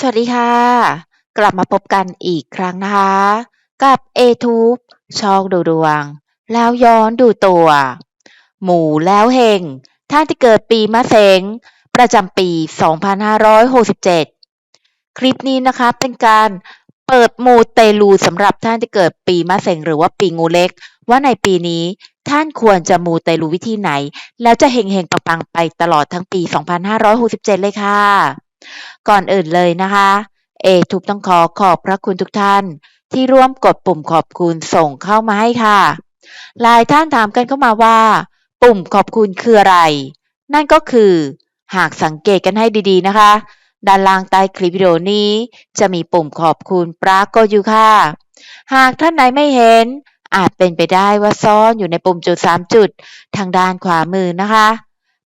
สวัสดีค่ะ กลับมาพบกันอีกครั้งนะคะ กับ A-Tube ช่องดูดวง แล้วย้อนดูตัว หมู่แล้วเฮงท่านที่เกิดปีมะเสงประจำปี 2567 คลิปนี้นะคะเป็นการเปิดมูเตลูสำหรับท่านที่เกิดปีมะเสงหรือว่าปีงูเล็ก ว่าในปีนี้ท่านควรจะมูเตลูวิธีไหน แล้วจะเฮงๆปังๆไปตลอดทั้งปี 2567 เลยค่ะ ก่อนอื่นเลยนะคะ เอทุบต้องขอขอบพระคุณทุกท่าน ที่ร่วมกดปุ่มขอบคุณส่งเข้ามาให้ค่ะ หลายท่านถามกันเข้ามาว่า ปุ่มขอบคุณคืออะไร นั่นก็คือ หากสังเกตกันให้ดีๆนะคะ ด้านล่างใต้คลิปวิดีโอนี้ จะมีปุ่มขอบคุณปรากฏอยู่ค่ะ หากท่านไหนไม่เห็น อาจเป็นไปได้ว่าซ่อนอยู่ในปุ่มจุด 3 จุด ทางด้านขวามือนะคะ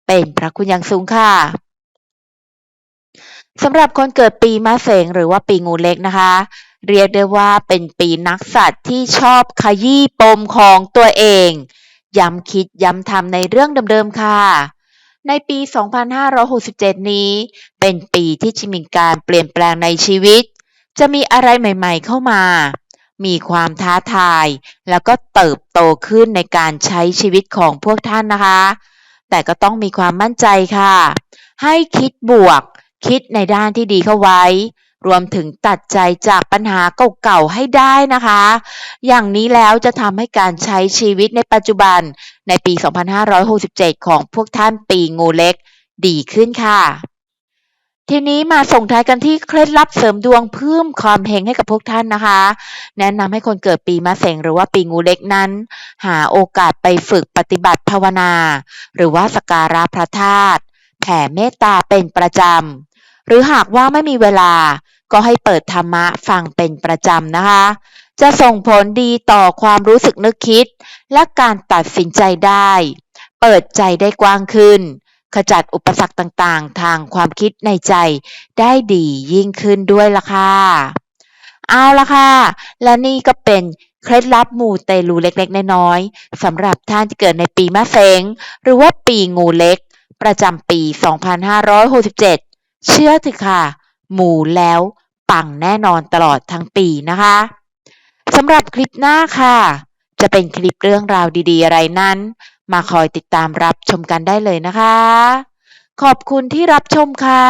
เป็นพระคุณอย่างสูงค่ะ สำหรับคนเกิดปีมะเสงหรือว่าปีงูเล็กนะคะ เรียกได้ว่าเป็นปีนักสัตว์ที่ชอบขยี้ปมของตัวเอง ย้ำคิดย้ำทำในเรื่องเดิมๆค่ะ ในปี 2567 นี้ เป็นปีที่จะมีการเปลี่ยนแปลงในชีวิต จะมีอะไรใหม่ๆเข้ามา มีความท้าทาย แล้วก็เติบโตขึ้นในการใช้ชีวิตของพวกท่านนะคะ แต่ก็ต้องมีความมั่นใจค่ะ ให้คิดบวก คิดในด้านที่ดีเข้าไว้ รวมถึงตัดใจจากปัญหาเก่าๆให้ได้นะคะ อย่างนี้แล้วจะทำให้การใช้ชีวิตในปัจจุบันในปี 2567 ของพวกท่านปีงูเล็กดีขึ้นค่ะ ทีนี้มาส่งท้ายกันที่เคล็ดลับเสริมดวงเพิ่มความเฮงให้กับพวกท่านนะคะ แนะนำให้คนเกิดปีมะเสงหรือว่าปีงูเล็กนั้น หาโอกาสไปฝึกปฏิบัติภาวนา หรือว่าสกการะพระธาตุแผ่เมตตาเป็นประจำ หรือหากว่าไม่มีเวลาก็ให้เปิดธรรมะฟังเป็นประจำนะคะ จะส่งผลดีต่อความรู้สึกนึกคิด และการตัดสินใจได้ เปิดใจได้กว้างขึ้น ขจัดอุปสรรคต่างๆ ทางความคิดในใจได้ดียิ่งขึ้นด้วยล่ะค่ะ เอาละค่ะ และนี่ก็เป็นเคล็ดลับมูเตลูเล็กๆ น้อยๆสำหรับท่านที่เกิดในปีมะเสงหรือว่าปีงูเล็ก ประจำปี 2567 เชื่อเถอะค่ะ หมูแล้วปังแน่นอนตลอดทั้งปีนะคะสำหรับคลิปหน้าค่ะ จะเป็นคลิปเรื่องราวดีๆ อะไรนั้น มาคอยติดตามรับชมกันได้เลยนะคะ ขอบคุณที่รับชมค่ะ